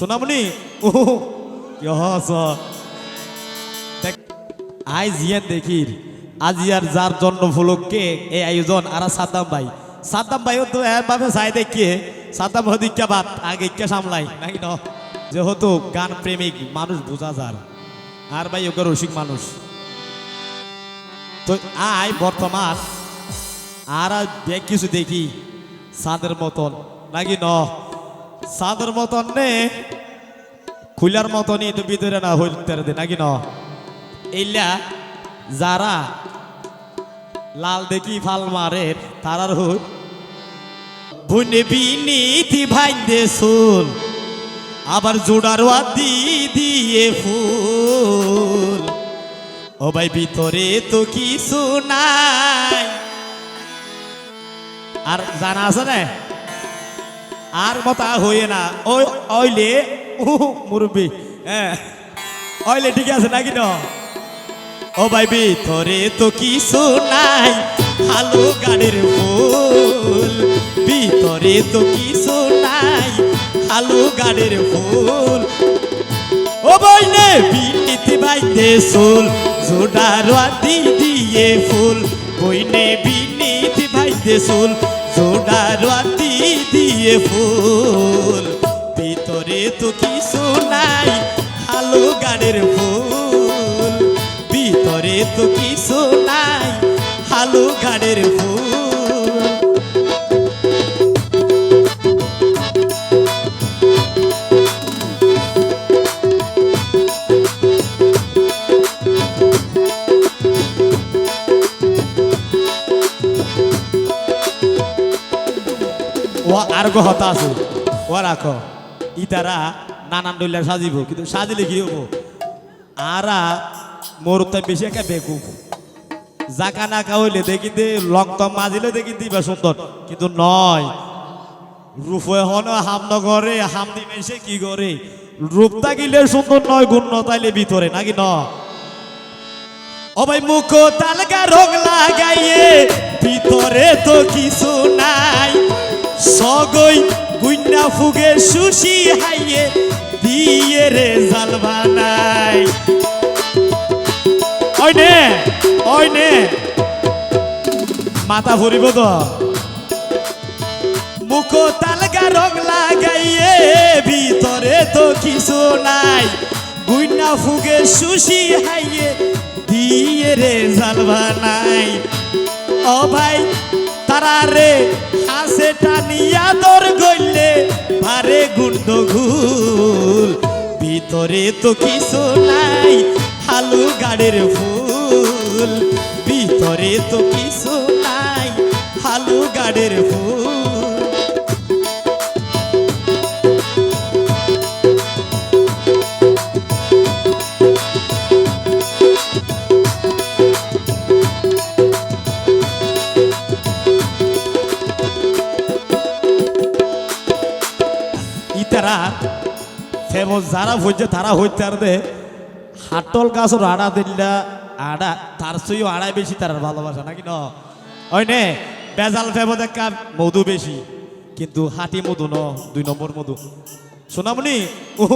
সোনামণি ও আজ ইয়ান দেখির, আজ ইয়ার যার জন্ম ফুলককে এই আয়োজন আর সাদ্দাম ভাই। সাদ্দাম ভাইও তো এভাবে চাই দেখিয়ে, সাদ্দাম হদিকা বাদ, আগে কে সামলাই? নাকি ন। যেহেতু গান প্রেমিক, মানুষ বোঝা যার। আর ভাই ওকে রসিক মানুষ। তো আয় বর্তমান, আর কিছু দেখি, সাদের মতন। নাকি ন? সাদের মতন নে খুলার মতনই তো ভিতরে না হইতে দে নাকি ন? এইলা যারা লাল দেখি ফাল মারে তারার হই। বুনে বিনীতি ভাইন্দে সুল, আবার জোড়ার দি দিয়ে ফুল। ও ভাই, ভিতরে তো কিছু নাই। আর জানা আছে না? আর মতা হয়ে না। ওই অইলে মুরব্বী হ্যাঁ। অইলে ঠিক আছে নাকি ন? ও ভাই ভিতরে তো কিছু নাই আলু গাড়ির ফুল। ভিতরে তো কিছু নাই আলু গাড়ির ফুল। ও বইনে বিনীতি বাইতে সুল জোড়ার দি দিয়ে ফুল। বইনে বিনীতি বাইতে সুল জোড়ার দি দিয়ে ফুল। ভিতরে তো কি নাই আলু গানের ফুল। ভিতরে তো কি নাই আলু গানের ফুল। আর গো হতা আছে। ও রাখো। ইতারা নানান ডইলা সাজিব, কিন্তু সাজিলে কি হব? আরা মোর তাই বেশি একা বেকুব। জাকা নাকা হইলে দেখি দে লংতম মাজিলে দেখি দিবা সুন্দর। কিন্তু নয়, রূপে হন হাম নগরে হাম দিবে সে কি করে রূপ তাকিলে সুন্দর নয়, গুণ তাইলে ভিতরে, নাকি ন? ও ভাই মুখ তালগা রং লাগাইয়ে, ভিতরে তো কিছু সগই গুইনা ফুগে সুশি হাইয়ে দিয়ে রে জাল বানাই। ওই নে ওই নে। মাথা ভরিব তো মুখ তালগা রং লাগাইয়ে, ভিতরে তো কিছু নাই। গুইনা ফুগে সুশি হাইয়ে দিয়ে রে জালবা নাই ও ভাই, তারা রে হাসে টানিয়া দর গইলে ভারে গুন্ড ঘুল। ভিতরে তো কিছু নাই, হালু গাড়ির ফুল। ভিতরে তো কিছু নাই, হালু গাড়ির ফুল। ইতারা ফেমস যারা হইছে তারা হইতে আর দে। হাটল গাছর আড়া দিল্লা, আড়া, তার চেয়েও আড়াই বেশি তার ভালোবাসা, নাকি ন? ওই নে, বেজাল ফেমস একটা মধু বেশি। কিন্তু হাটি মধু ন, দুই নম্বর মধু। সোনামণি ও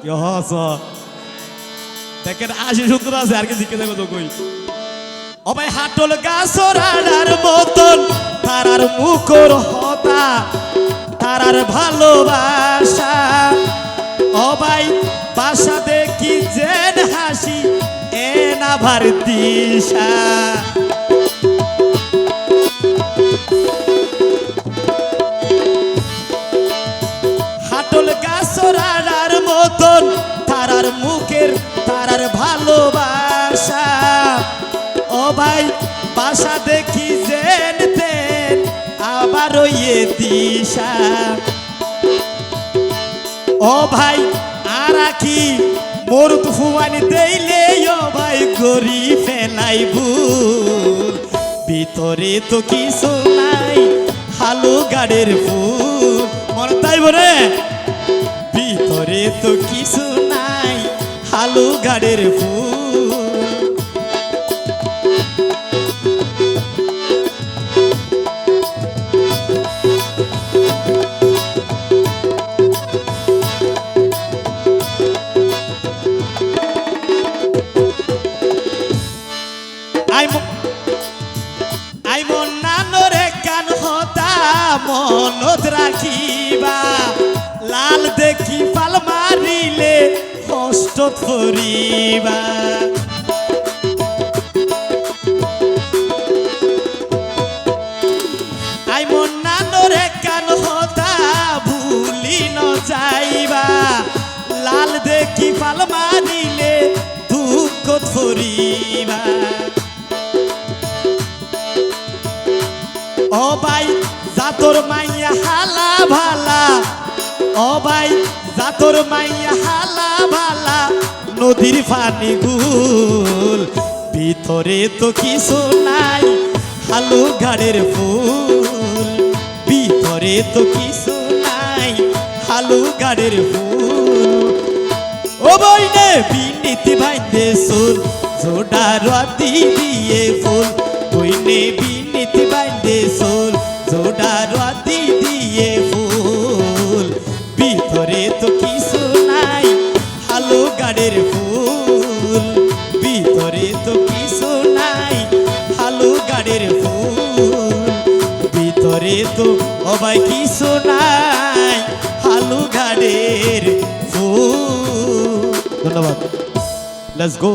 কি হস দেখেন, আশি সত্তর আছে, আর কি জিজ্ঞেস তো কই ও ভাই, হাটল গাছর আড়ার মতন তারার মুখর হতা। তারার ভালোবাসা। ভাই, বাসা দেখি জেন হাসি, এ না ভার দিশা। হাটল গাছরার মতন, তারার মুখের, তারার ভালোবাসা। ভাই, বাসা দেখি জেন তেন আবার ইয়ে দিশা। ও ভাই, আর কি মোর ফুয়ানি দেইলে ও ভাই গরি ফেলাই ভুল। ভিতরে তো কিছু নাই হালু গাড়ির ফুল মনে তাই বলে ভিতরে তো কিছু নাই হালু গাড়ির ফুল মনত রাখিবা, লাল দেখি পাল মারিলে কষ্ট করিবা। আই মন নানরে কান হতা ভুলি ন যাইবা, লাল দেখি পাল মারিলে দুঃখ ধরিবা। ও ভাই জাতর মাইয়া হালা ভালা। ও ভাই, জাতর মাইয়া হালা ভালা। নদীর পানি গুল ভিতরে তো কিছু নাই হালু গাড়ের ফুল। ভিতরে তো কিছু নাই হালু গাড়ের ফুল। ও বইনে বিনীতি ভাইতে সুর জোডা রাতি দিয়ে ফুল। বইনে বিনীতি হালো ফুল ভিতরে তো অবাই কিছু নাই হালু ঘাড়ের ফুল। ধন্যবাদ। Let's go